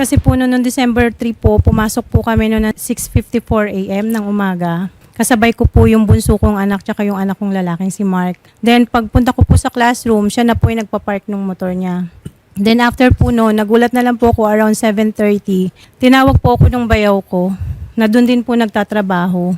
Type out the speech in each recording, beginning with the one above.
Kasi po noon noong December 3 po, pumasok po kami noon ng 6.54 a.m. ng umaga. Kasabay ko po yung bunso kong anak tsaka yung anak kong lalaking si Mark. Then pagpunta ko po sa classroom, siya na po yung nagpa-park ng motor niya. Then after po noon, nagulat na lang po ako around 7.30. Tinawag po ako ng bayaw ko na doon din po nagtatrabaho.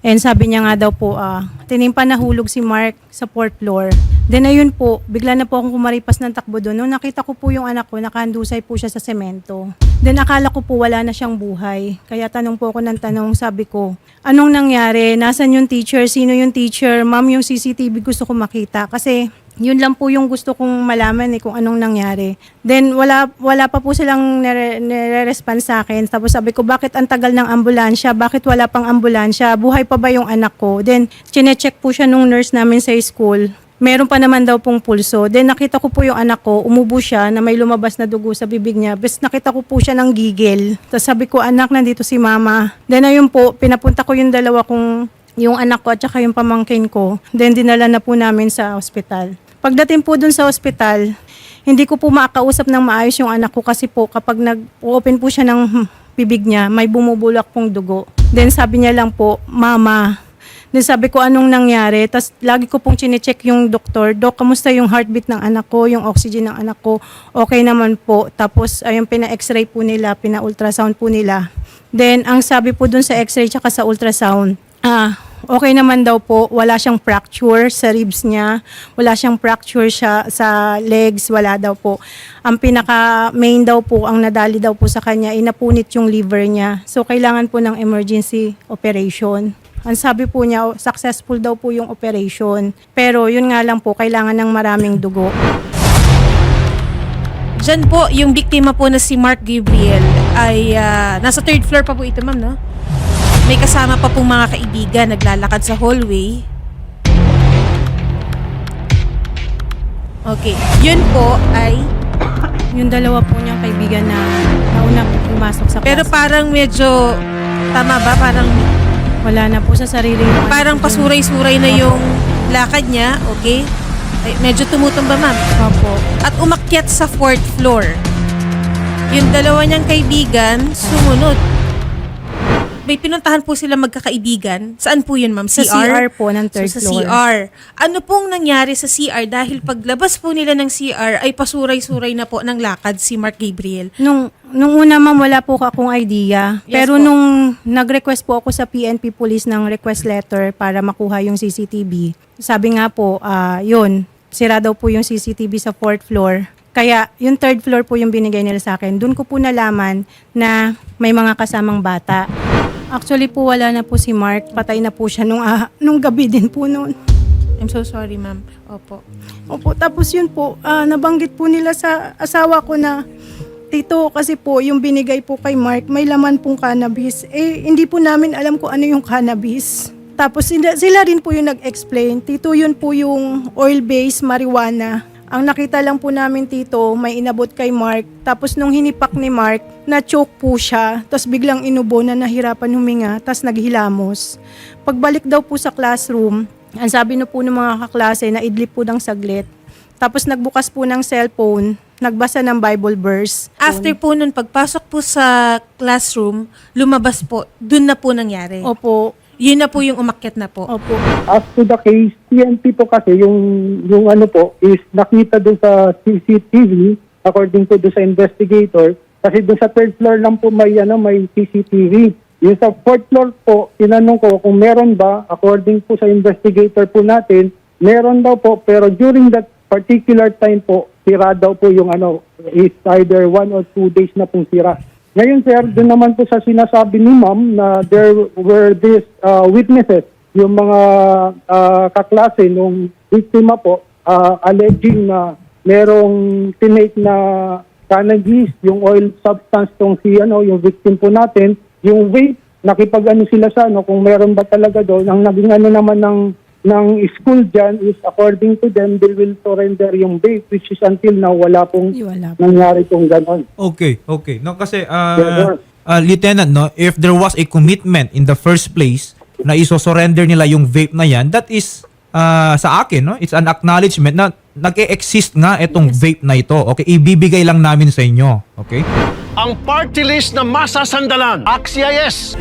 And sabi niya nga daw po, ah, tinimpa nahulog si Mark sa fourth floor. Then ayun po, bigla na po akong kumaripas ng takbo doon. Nung nakita ko po yung anak ko, nakahandusay po siya sa semento. Then akala ko po wala na siyang buhay. Kaya tanong po ako ng tanong, sabi ko, anong nangyari? Nasaan yung teacher? Sino yung teacher? Ma'am, yung CCTV gusto ko makita. Kasi yun lang po yung gusto kong malaman eh kung anong nangyari. Then wala wala pa po silang nire- nire-response sa akin. Tapos sabi ko, bakit ang tagal ng ambulansya? Bakit wala pang ambulansya? Buhay pa ba yung anak ko? Then chine-check po siya nung nurse namin sa school. Meron pa naman daw pong pulso. Then nakita ko po yung anak ko, umubo siya na may lumabas na dugo sa bibig niya. Bes nakita ko po siya ng gigil. Tapos sabi ko, anak, nandito si mama. Then ayun po, pinapunta ko yung dalawa kong yung anak ko at saka yung pamangkin ko. Then dinala na po namin sa ospital. Pagdating po dun sa ospital, hindi ko po makakausap ng maayos yung anak ko kasi po kapag nag-open po siya ng bibig niya, may bumubulak pong dugo. Then sabi niya lang po, Mama. Then sabi ko, anong nangyari? Tapos lagi ko pong chinecheck yung doktor. Dok, kamusta yung heartbeat ng anak ko, yung oxygen ng anak ko? Okay naman po. Tapos ayun, pina-x-ray po nila, pina-ultrasound po nila. Then ang sabi po dun sa x-ray tsaka sa ultrasound, ah, okay naman daw po, wala siyang fracture sa ribs niya, wala siyang fracture siya sa legs, wala daw po. Ang pinaka main daw po, ang nadali daw po sa kanya, inapunit yung liver niya. So kailangan po ng emergency operation. Ang sabi po niya, successful daw po yung operation. Pero yun nga lang po, kailangan ng maraming dugo. Diyan po, yung biktima po na si Mark Gabriel ay ah, nasa third floor pa po ito, ma'am, no? May kasama pa pong mga kaibigan naglalakad sa hallway. Okay. Yun po ay... Yung dalawa po niyang kaibigan na nauna po pumasok sa Pero class. parang medyo... Tama ba? Parang wala na po sa sarili. yung parang pasuray-suray na yung lakad niya. Okay? Ay, medyo tumutong ba, ma'am? Opo. At umakyat sa fourth floor. Yung dalawa niyang kaibigan, sumunod. May pinuntahan po sila magkakaibigan. Saan po yun, ma'am? Sa CR po ng third so, sa floor. CR. Ano pong nangyari sa CR? Dahil paglabas po nila ng CR, ay pasuray-suray na po ng lakad si Mark Gabriel. Nung, nung una ma'am, wala po akong idea. Yes Pero po. nung nag-request po ako sa PNP Police ng request letter para makuha yung CCTV, sabi nga po, ah yun, sira daw po yung CCTV sa fourth floor. Kaya yung third floor po yung binigay nila sa akin. Doon ko po nalaman na may mga kasamang bata. Actually po wala na po si Mark. Patay na po siya nung, ah, nung gabi din po noon. I'm so sorry, ma'am. Opo. Opo, tapos yun po, ah, nabanggit po nila sa asawa ko na, Tito, kasi po, yung binigay po kay Mark, may laman pong cannabis. Eh, hindi po namin alam kung ano yung cannabis. Tapos sila, sila rin po yung nag-explain. Tito, yun po yung oil-based marijuana. Ang nakita lang po namin, Tito, may inabot kay Mark. Tapos nung hinipak ni Mark, na-choke po siya. Tapos biglang inubo na nahirapan huminga. Tapos naghilamos. Pagbalik daw po sa classroom, ang sabi na po ng mga kaklase na idlip po ng saglit. Tapos nagbukas po ng cellphone, nagbasa ng Bible verse. After po nun, pagpasok po sa classroom, lumabas po, dun na po nangyari. Opo, Yun na po yung umakyat na po. opo. As to the case, PNP po kasi yung yung ano po is nakita doon sa CCTV according to doon sa investigator kasi doon sa third floor lang po may ano may CCTV. Yung sa fourth floor po, tinanong ko kung meron ba according po sa investigator po natin, meron daw po pero during that particular time po sira daw po yung ano is either one or two days na pong sira. Ngayon sir, doon naman po sa sinasabi ni ma'am na there were these uh, witnesses, yung mga uh, kaklase nung biktima po, uh, alleging na merong tinake na cannabis, yung oil substance tong si ano, yung victim po natin, yung vape, nakipag-ano sila sa ano, kung meron ba talaga doon. Ang naging ano naman ng ng school dyan is according to them, they will surrender yung vape which is until now wala pong wala po. nangyari pong ganon. Okay, okay. No kasi Yes, sir. ah, lieutenant no, if there was a commitment in the first place na iso-surrender nila yung vape na yan, that is ah, sa akin no, it's an acknowledgement na nag-exist nga itong vape na ito. Okay, ibibigay lang namin sa inyo. Okay? ang party list na masasandalan. Axia yes!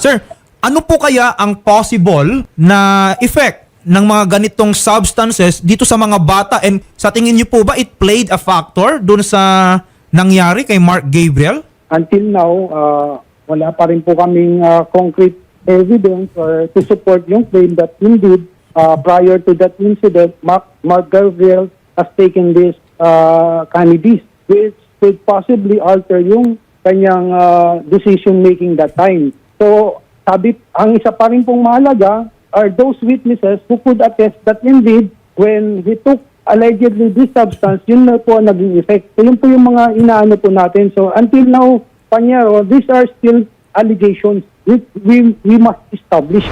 Sir, ano po kaya ang possible na effect ng mga ganitong substances dito sa mga bata and sa tingin niyo po ba it played a factor dun sa nangyari kay Mark Gabriel? Until now, uh, wala pa rin po kaming uh, concrete evidence or to support yung claim that indeed uh, prior to that incident, Mark, Mark Gabriel has taken this uh, cannabis which could possibly alter yung kanyang uh, decision making that time. So, sabi, ang isa pa rin pong mahalaga are those witnesses who could attest that indeed when he took allegedly this substance, yun na po ang naging effect. So yun po yung mga inaano po natin. So until now, Panyero, these are still allegations which we, we must establish.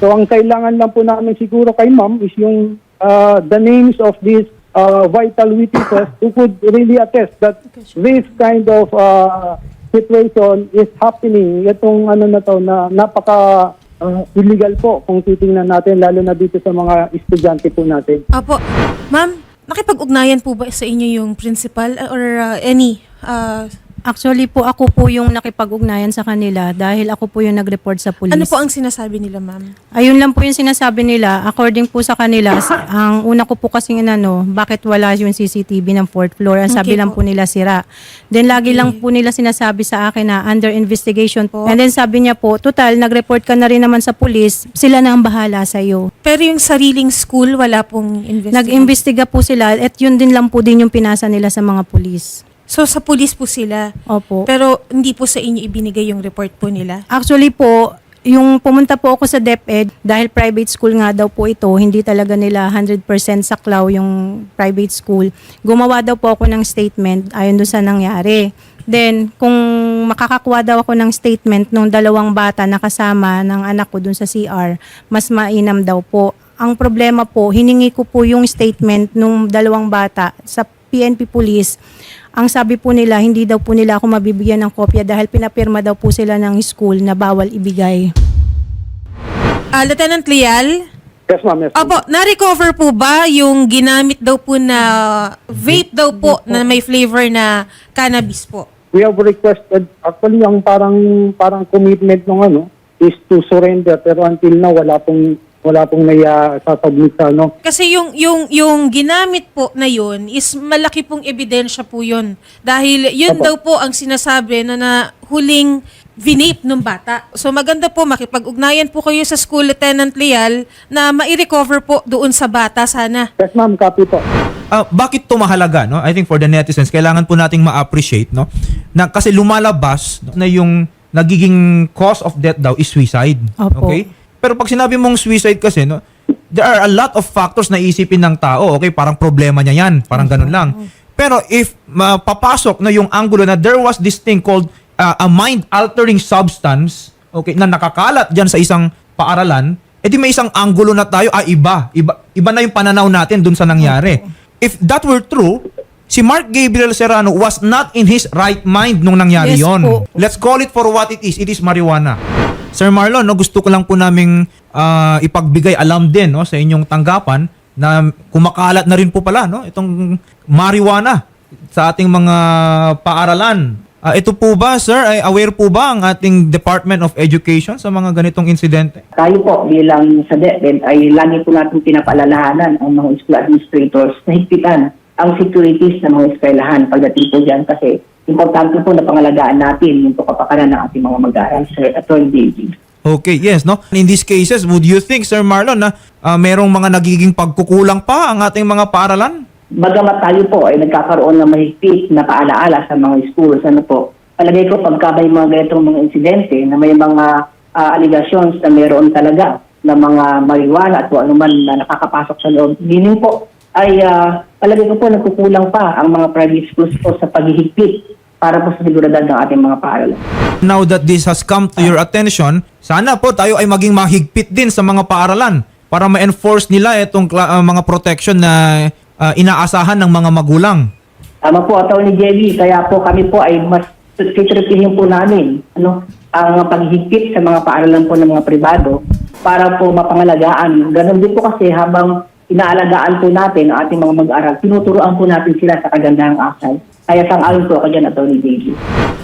So ang kailangan lang po namin siguro kay ma'am is yung uh, the names of these uh, vital witnesses who could really attest that this kind of uh, situation is happening. Itong ano na to na napaka uh, illegal po kung titingnan natin lalo na dito sa mga estudyante po natin. Apo. Ma'am, nakipag-ugnayan po ba sa inyo yung principal or uh, any uh, Actually po, ako po yung nakipag-ugnayan sa kanila dahil ako po yung nag-report sa police. ano po ang sinasabi nila, ma'am? Ayun lang po yung sinasabi nila. According po sa kanila, ang una ko po kasing inano, bakit wala yung CCTV ng fourth floor? Ang sabi Okay lang po. po nila sira. Then lagi lang po nila sinasabi sa akin na under investigation po. And then sabi niya po, total, nag-report ka na rin naman sa police, sila na ang bahala sa iyo. Pero yung sariling school, wala pong investigation. Nag-imbestiga po sila at yun din lang po din yung pinasa nila sa mga police. So sa police po sila. Opo. Pero hindi po sa inyo ibinigay yung report po nila. Actually po, yung pumunta po ako sa DepEd, dahil private school nga daw po ito, hindi talaga nila 100% saklaw yung private school. Gumawa daw po ako ng statement ayon doon sa nangyari. Then, kung makakakuha daw ako ng statement nung dalawang bata na kasama ng anak ko dun sa CR, mas mainam daw po. Ang problema po, hiningi ko po yung statement nung dalawang bata sa PNP Police. Ang sabi po nila, hindi daw po nila ako mabibigyan ng kopya dahil pinapirma daw po sila ng school na bawal ibigay. Ah, Lieutenant Leal, Yes, ma'am. Yes, ma'am. Opo, na-recover po ba yung ginamit daw po na vape daw po na may flavor na cannabis po? We have requested, actually, ang parang parang commitment ng ano is to surrender pero until now wala pong wala pong may uh, sasubmit sa ano. Kasi yung yung yung ginamit po na yun is malaki pong ebidensya po yun. Dahil yun Opo. daw po ang sinasabi na, na huling vinape ng bata. So maganda po makipag-ugnayan po kayo sa school Lieutenant Leal na mai-recover po doon sa bata sana. Yes, ma'am. Copy po. Ah, bakit to mahalaga no? I think for the netizens kailangan po nating ma-appreciate no na kasi lumalabas no, na yung nagiging cause of death daw is suicide. Opo. Okay? Pero pag sinabi mong suicide kasi no, there are a lot of factors na isipin ng tao. Okay, parang problema niya 'yan, parang ganun lang. Pero if mapapasok na yung angulo na there was this thing called uh, a mind altering substance, okay, na nakakalat diyan sa isang paaralan, edi may isang angulo na tayo, ah, iba. Iba, iba na yung pananaw natin dun sa nangyari. If that were true, si Mark Gabriel Serrano was not in his right mind nung nangyari Yes yon. po. Let's call it for what it is. It is marijuana. Sir Marlon, no, gusto ko lang po naming ah, ipagbigay alam din no, sa inyong tanggapan na kumakalat na rin po pala no, itong marijuana sa ating mga paaralan. Ah, ito po ba, sir, ay aware po ba ang ating Department of Education sa mga ganitong insidente? tayo po bilang sa DepEd ay lagi po natin pinapaalalahanan ang mga school administrators na higpitan ang securities ng mga eskwelahan pagdating po dyan kasi importante po na pangalagaan natin yung kapakanan ng ating mga mag-aaral sa Attorney David. Okay, yes, no? In these cases, would you think, Sir Marlon, na ah, merong mga nagiging pagkukulang pa ang ating mga paaralan? Bagamat tayo po ay nagkakaroon ng mahigpit na paalaala sa mga schools, ano po, palagay ko pagka may mga ganitong mga insidente na may mga ah, allegations na mayroon talaga na mga marijuana at kung ano man na nakakapasok sa loob, meaning po ay ah, palagay ko po nagkukulang pa ang mga private schools po sa paghihigpit para po sa seguridad ng ating mga paaralan. Now that this has come to your attention, sana po tayo ay maging mahigpit din sa mga paaralan para ma-enforce nila itong ah, mga protection na ah, inaasahan ng mga magulang. Tama po, Atty. Jelly. Kaya po kami po ay mas titripihin po namin ano, ang paghihigpit sa mga paaralan po ng mga pribado para po mapangalagaan. Ganon din po kasi habang inaalagaan po natin ang ating mga mag-aaral, tinuturoan po natin sila sa kagandahang asal Kaya sang-ayon po ako dyan, Atty. Daisy.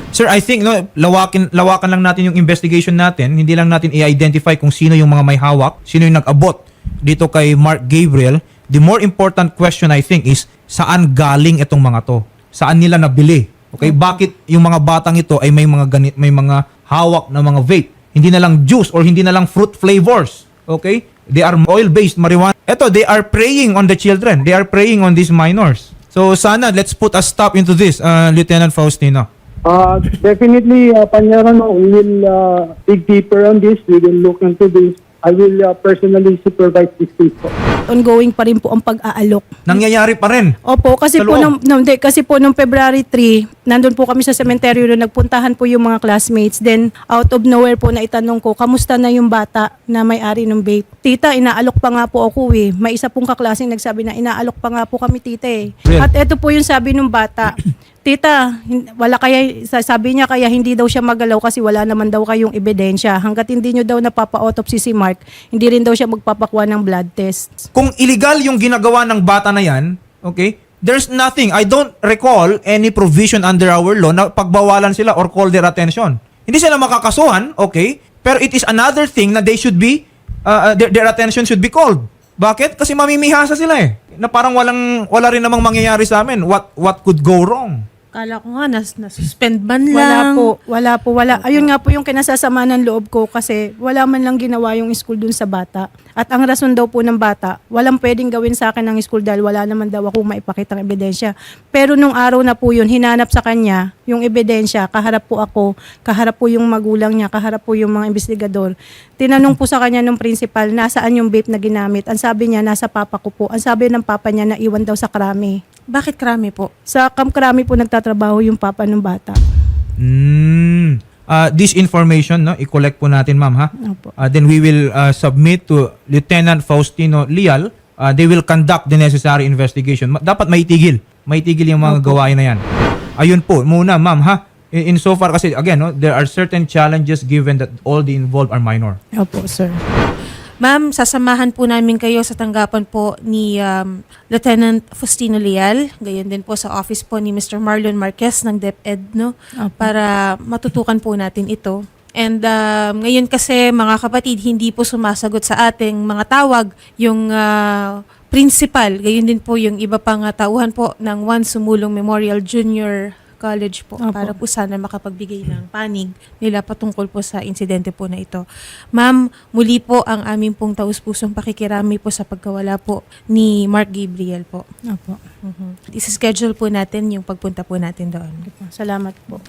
Sir, I think no, lawakin lawakan lang natin yung investigation natin. Hindi lang natin i-identify kung sino yung mga may hawak, sino yung nag-abot dito kay Mark Gabriel. The more important question I think is saan galing itong mga to? Saan nila nabili? Okay, bakit yung mga batang ito ay may mga ganit, may mga hawak na mga vape? Hindi na lang juice or hindi na lang fruit flavors. Okay? They are oil-based marijuana. Ito, they are preying on the children. They are preying on these minors. So sana let's put a stop into this, uh, Lieutenant Faustino. Uh, definitely, uh, Panyarano, we will uh, dig deeper on this. We will look into this. I will uh, personally supervise this case po. Ongoing pa rin po ang pag-aalok. Nangyayari pa rin. Opo, kasi Sa po loob. nung, nung, hindi, kasi po nung February 3, nandun po kami sa cemetery doon, nagpuntahan po yung mga classmates. Then, out of nowhere po na itanong ko, kamusta na yung bata na may-ari ng vape? Tita, inaalok pa nga po ako eh. May isa pong kaklaseng nagsabi na inaalok pa nga po kami tita eh. At eto po yung sabi ng bata, Tita, wala kaya, sa- sabi niya kaya hindi daw siya magalaw kasi wala naman daw kayong ebidensya. Hanggat hindi nyo daw napapa-autopsy si Mark, hindi rin daw siya magpapakuha ng blood tests. kung illegal yung ginagawa ng bata na yan, okay, there's nothing. I don't recall any provision under our law na pagbawalan sila or call their attention. Hindi sila makakasuhan, okay, pero it is another thing na they should be, uh, uh, their, their attention should be called. Bakit? Kasi mamimihasa sila eh. Na parang walang, wala rin namang mangyayari sa amin. What, what could go wrong? Kala ko nga, nas, nasuspend man lang. Wala po, wala po, wala. Ayun nga po yung kinasasama ng loob ko kasi wala man lang ginawa yung school dun sa bata. At ang rason daw po ng bata, walang pwedeng gawin sa akin ng school dahil wala naman daw ako maipakitang ebidensya. Pero nung araw na po yun, hinanap sa kanya yung ebidensya, kaharap po ako, kaharap po yung magulang niya, kaharap po yung mga investigador. Tinanong po sa kanya ng principal, nasaan yung vape na ginamit? Ang sabi niya, nasa papa ko po. Ang sabi ng papa niya, naiwan daw sa krami. Bakit krami po? Sa kamkrami po nagtatrabaho yung papa ng bata. Mm. Uh, this information, no, i-collect po natin, ma'am, ha? Opo. Uh, then we will uh, submit to Lieutenant Faustino Lial. Uh, they will conduct the necessary investigation. Ma- Dapat maitigil. Maitigil yung mga gawain na yan. Ayun po, muna, ma'am, ha? In, in so far kasi, again, no, there are certain challenges given that all the involved are minor. Opo, sir. Ma'am, sasamahan po namin kayo sa tanggapan po ni um, Lieutenant Faustino Leal. Gayon din po sa office po ni Mr. Marlon Marquez ng DepEd, no? Opo. Para matutukan po natin ito. And um, ngayon kasi mga kapatid, hindi po sumasagot sa ating mga tawag yung ah, principal. Gayon din po yung iba pang tauhan po ng One Sumulong Memorial Junior College po Opo. para po sana makapagbigay ng panig nila patungkol po sa insidente po na ito. Ma'am, muli po ang aming pong taus-pusong pakikirami po sa pagkawala po ni Mark Gabriel po. Opo. Mhm. Isa-schedule po natin yung pagpunta po natin doon. Salamat po.